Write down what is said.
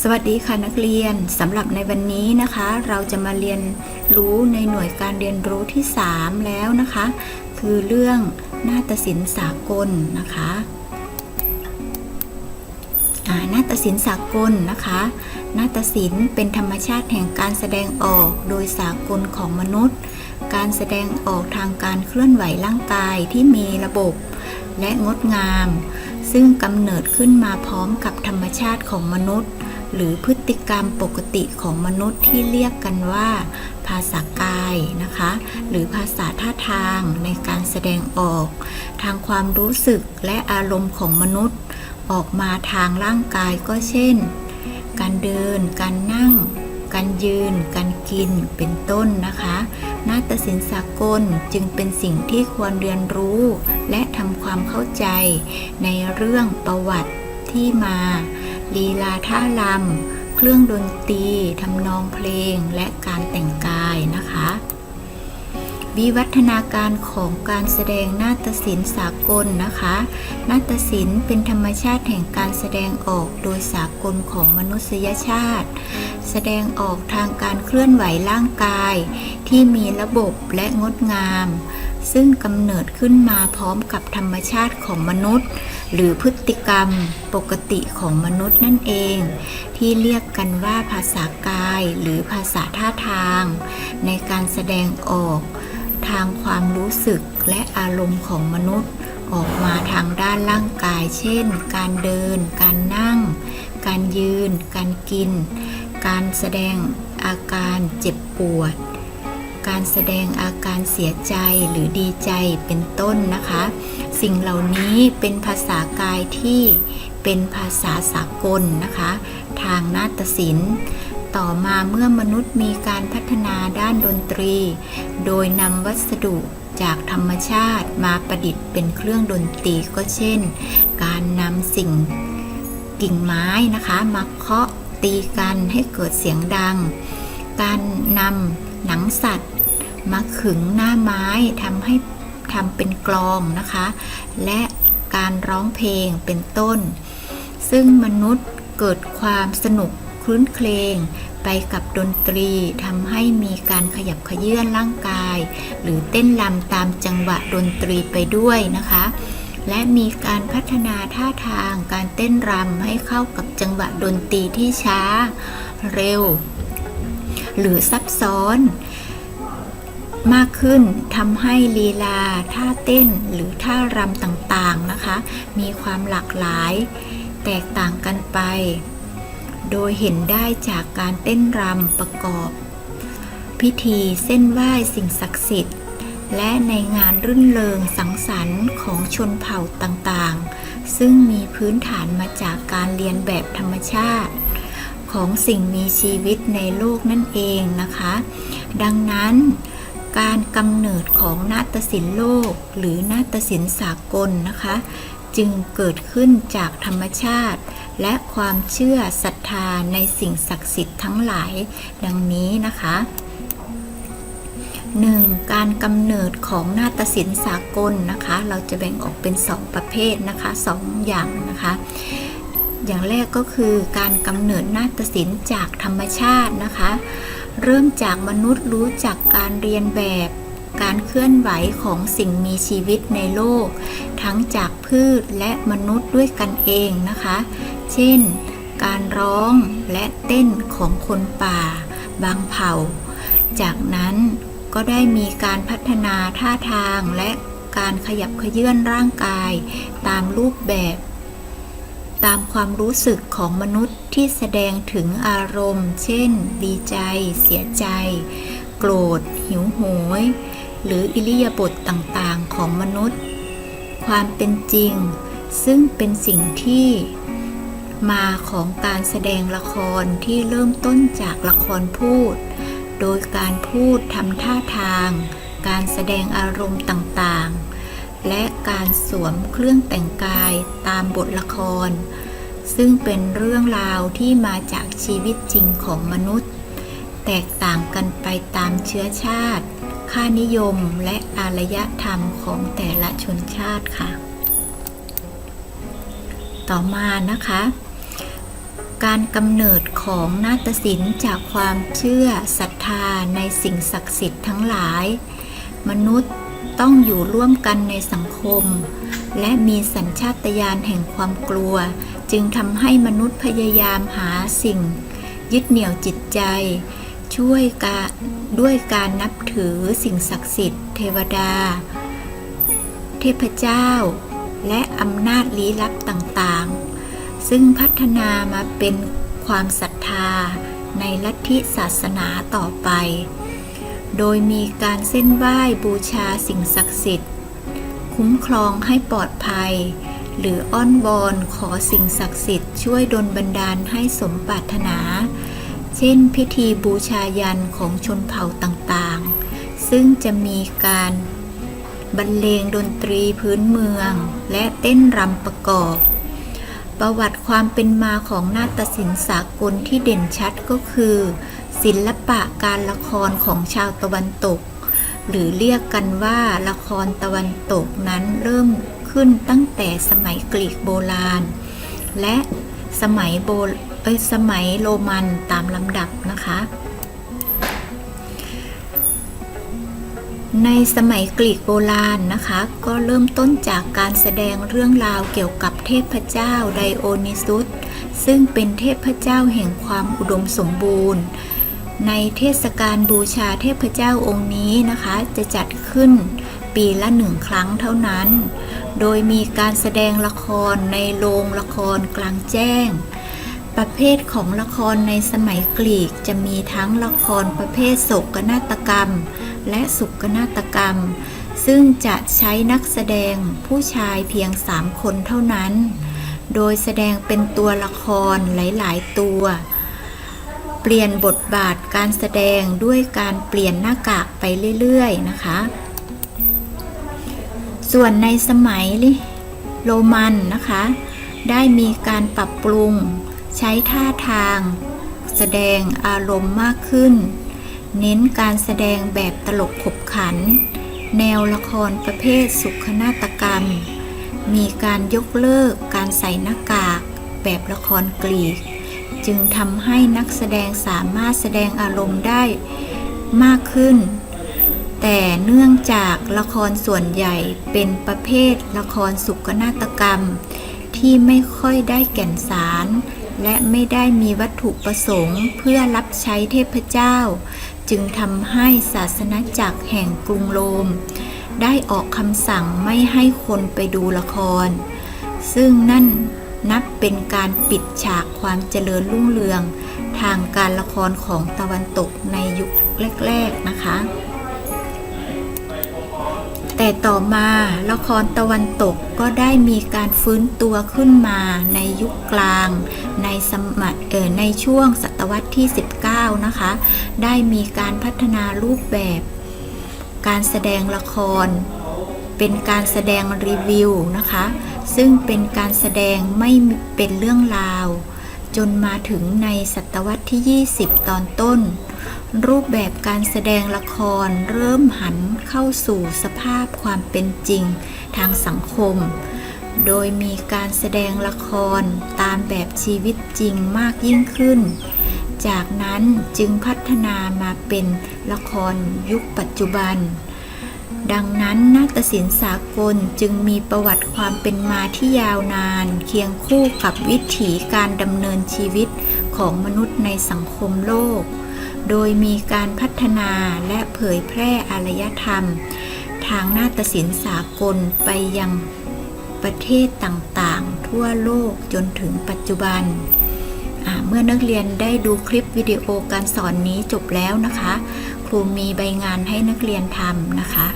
สวัสดีค่ะนักเรียนสำหรับในวันนี้นะคะ เราจะมาเรียนรู้ในหน่วยการเรียนรู้ที่ 3 แล้วนะคะ คือเรื่องนาฏศิลป์สากลนะคะอ่านาฏศิลป์สากลนะคะนาฏศิลป์เป็นธรรมชาติแห่งการแสดงออกโดยสากลของมนุษย์ การแสดงออกทางการเคลื่อนไหวร่างกายที่มีระบบและงดงาม ซึ่งกำเนิดขึ้นมาพร้อมกับธรรมชาติของมนุษย์ หรือพฤติกรรมปกติของมนุษย์ที่เรียกกันว่า ภาษากายนะคะ หรือภาษาท่าทางในการแสดงออก ทางความรู้สึกและอารมณ์ของมนุษย์ ออกมาทางร่างกายก็เช่น การเดิน การนั่ง การยืน การกินเป็นต้นนะคะนาฏศิลป์สากลจึงเป็นสิ่งที่ควรเรียนรู้ และทำความเข้าใจในเรื่องประวัติที่มา ลีลาท่ารำเครื่องดนตรีทำนองเพลงและการแต่งกายนะคะ วิวัฒนาการของการแสดงนาฏศิลป์สากลนะคะ นาฏศิลป์เป็นธรรมชาติแห่งการแสดงออกโดยสากลของมนุษยชาติ แสดงออกทางการเคลื่อนไหวร่างกาย ที่มีระบบและงดงาม ซึ่งกำเนิดขึ้นมาพร้อมกับธรรมชาติของมนุษย์ หรือพฤติกรรมปกติของมนุษย์นั่นเอง ที่เรียกกันว่าภาษากายหรือภาษาท่าทาง ในการแสดงออก ทางความรู้สึกและอารมณ์ของมนุษย์ ออกมาทางด้านร่างกาย เช่น การเดิน การนั่ง การยืน การกิน การแสดงอาการเจ็บปวด การแสดงอาการเสียใจหรือดีใจเป็นต้นนะคะ สิ่งเหล่านี้เป็นภาษากายที่เป็นภาษาสากลนะคะ ทางนาฏศิลป์ ต่อมาเมื่อมนุษย์มีการพัฒนาด้านดนตรี โดยนำวัสดุจากธรรมชาติมาประดิษฐ์เป็นเครื่องดนตรีก็เช่น การนำสิ่งกิ่งไม้นะคะมาเคาะตีกันให้เกิดเสียงดัง การนำหนังสัตว์ มาขึงหน้าไม้ทำให้ทำเป็นกลองนะคะ และการร้องเพลงเป็นต้น ซึ่งมนุษย์เกิดความสนุก คลื้นเครงไปกับดนตรีทำให้มีการขยับขยื่นร่างกาย หรือเต้นรำตามจังหวะดนตรีไปด้วยนะคะ และมีการพัฒนาท่าทางการเต้นรำให้เข้ากับจังหวะดนตรีที่ช้า เร็ว หรือซับซ้อน มากขึ้นทำให้ลีลา ท่าเต้นหรือท่ารำต่างๆนะคะ มีความหลากหลาย แตกต่างกันไป โดยเห็นได้จากการเต้นรำประกอบ พิธีเส้นไหว้สิ่งศักดิ์สิทธิ์ และในงานรื่นเริงสังสรรค์ของชนเผ่าต่างๆ ซึ่งมีพื้นฐานมาจากการเรียนแบบธรรมชาติ ของสิ่งมีชีวิตในโลกนั่นเองนะคะ ดังนั้นการกำเนิดของนาฏศิลป์โลกหรือนาฏศิลป์สากลนะคะ จึงเกิดขึ้นจากธรรมชาติ และความเชื่อศรัทธาในสิ่งศักดิ์สิทธิ์ทั้งหลาย ดังนี้นะคะ 1. การกำเนิดของนาฏศิลป์สากลนะคะ เราจะแบ่งออกเป็น 2 ประเภทนะคะ 2 อย่างนะคะอย่างแรกก็คือการกำเนิดนาฏศิลป์จากธรรมชาตินะคะ เริ่มจากมนุษย์รู้จักการเรียนแบบ การเคลื่อนไหวของสิ่งมีชีวิตในโลก ทั้งจากพืชและมนุษย์ด้วยกันเองนะคะ เช่น การร้องและเต้นของคนป่า บางเผ่า จากนั้นก็ได้มีการพัฒนาท่าทางและการขยับเขยื่อนร่างกาย ตามรูปแบบ ตามความรู้สึกของมนุษย์ที่แสดงถึงอารมณ์ เช่น ดีใจ เสียใจ โกรธ หิวโหย หรืออิริยาบถต่างๆของมนุษย์ ความเป็นจริง ซึ่งเป็นสิ่งที่มาของการแสดงละครที่เริ่มต้นจากละครพูด โดยการพูดทำท่าทาง การแสดงอารมณ์ต่างๆ และการสวมเครื่องแต่งกายตามบทละคร ซึ่งเป็นเรื่องราวที่มาจากชีวิตจริงของมนุษย์ แตกต่างกันไปตามเชื้อชาติ ค่านิยมและอารยธรรมของแต่ละชนชาติค่ะ ต่อมานะคะ การกำเนิดของนาฏศิลป์จากความเชื่อศรัทธาในสิ่งศักดิ์สิทธิ์ทั้งหลาย มนุษย์ต้องอยู่ร่วมกันในสังคม และมีสัญชาตญาณแห่งความกลัว จึงทำให้มนุษย์พยายามหาสิ่ง ยึดเหนี่ยวจิตใจ ช่วยกาด้วยการนับถือสิ่งศักดิ์สิทธิ์ เทวดา เทพเจ้า และอำนาจลี้ลับต่างๆ ซึ่งพัฒนามาเป็นความศรัทธาในลัทธิศาสนาต่อไป โดยมีการเส้นไหว้บูชาสิ่งศักดิ์สิทธิ์ คุ้มครองให้ปลอดภัย หรืออ้อนวอนขอสิ่งศักดิ์สิทธิ์ช่วยดลบันดาลให้สมปรารถนา เช่นพิธีบูชายันของชนเผ่าต่างๆ ซึ่งจะมีการบรรเลงดนตรีพื้นเมือง และเต้นรำประกอบ ประวัติความเป็นมาของนาฏศิลป์สากลที่เด่นชัดก็คือ ศิลปะการละครของชาวตะวันตก หรือเรียกกันว่าละครตะวันตกนั้นเริ่มขึ้นตั้งแต่สมัยกรีกโบราณ และสมัยโบ เอ้ยสมัยโรมันตามลำดับนะคะ ในสมัยกรีกโบราณนะคะ ก็เริ่มต้นจากการแสดงเรื่องราวเกี่ยวกับเทพเจ้าไดโอนิซุสซึ่งเป็นเทพเจ้าแห่งความอุดมสมบูรณ์ ในเทศกาลบูชาเทพเจ้าองค์นี้นะคะ จะจัดขึ้นปีละหนึ่งครั้งเท่านั้น โดยมีการแสดงละครในโรงละครกลางแจ้ง ประเภทของละครในสมัยกรีกจะมีทั้งละครประเภทโศกนาฏกรรม และสุกนาฏกรรม ซึ่งจะใช้นักแสดงผู้ชายเพียงสามคนเท่านั้น โดยแสดงเป็นตัวละครหลาย ๆ ตัว เปลี่ยนบทบาทการแสดงด้วยการเปลี่ยนหน้ากากไปเรื่อย ๆ นะคะ ส่วนในสมัยโรมันนะคะ ได้มีการปรับปรุง ใช้ท่าทาง แสดงอารมณ์มากขึ้น เน้นการแสดงแบบตลกขบขัน แนวละครประเภทสุขนาฏกรรม มีการยกเลิกการใส่หน้ากากแบบละครกรีก จึงทำให้นักแสดงสามารถแสดงอารมณ์ได้มากขึ้น แต่เนื่องจากละครส่วนใหญ่เป็นประเภทละครสุขนาฏกรรม ที่ไม่ค่อยได้แก่นสาร และไม่ได้มีวัตถุประสงค์เพื่อรับใช้เทพเจ้า จึงทำให้ศาสนาจักรแห่งกรุงโรม ได้ออกคำสั่งไม่ให้คนไปดูละคร ซึ่งนั่นนับเป็นการปิดฉากความเจริญรุ่งเรือง ทางการละครของตะวันตกในยุคแรก ๆ นะคะ แต่ต่อมาละครตะวันตกก็ได้มีการฟื้นตัวขึ้นมาในยุคกลาง ในสมัยเออในช่วงศตวรรษที่ 19 นะคะ ได้มีการพัฒนารูปแบบ การแสดงละคร เป็นการแสดงรีวิวนะคะ ซึ่งเป็นการแสดงไม่เป็นเรื่องราว จนมาถึงในศตวรรษที่ 20 ตอนต้น รูปแบบการแสดงละครเริ่มหันเข้าสู่สภาพความเป็นจริงทางสังคม โดยมีการแสดงละครตามแบบชีวิตจริงมากยิ่งขึ้น จากนั้นจึงพัฒนามาเป็นละครยุคปัจจุบัน ดังนั้นนาฏศิลป์สากลจึงมีประวัติความเป็นมาที่ยาวนาน เคียงคู่กับวิถีการดำเนินชีวิตของมนุษย์ในสังคมโลก โดยมีการพัฒนาและเผยแพร่อารยธรรม ทางนาฏศิลป์สากลไปยังประเทศต่างๆ ทั่วโลกจนถึงปัจจุบัน เมื่อนักเรียนได้ดูคลิปวิดีโอการสอนนี้จบแล้วนะคะ ครูมีใบงานให้นักเรียนทำนะคะ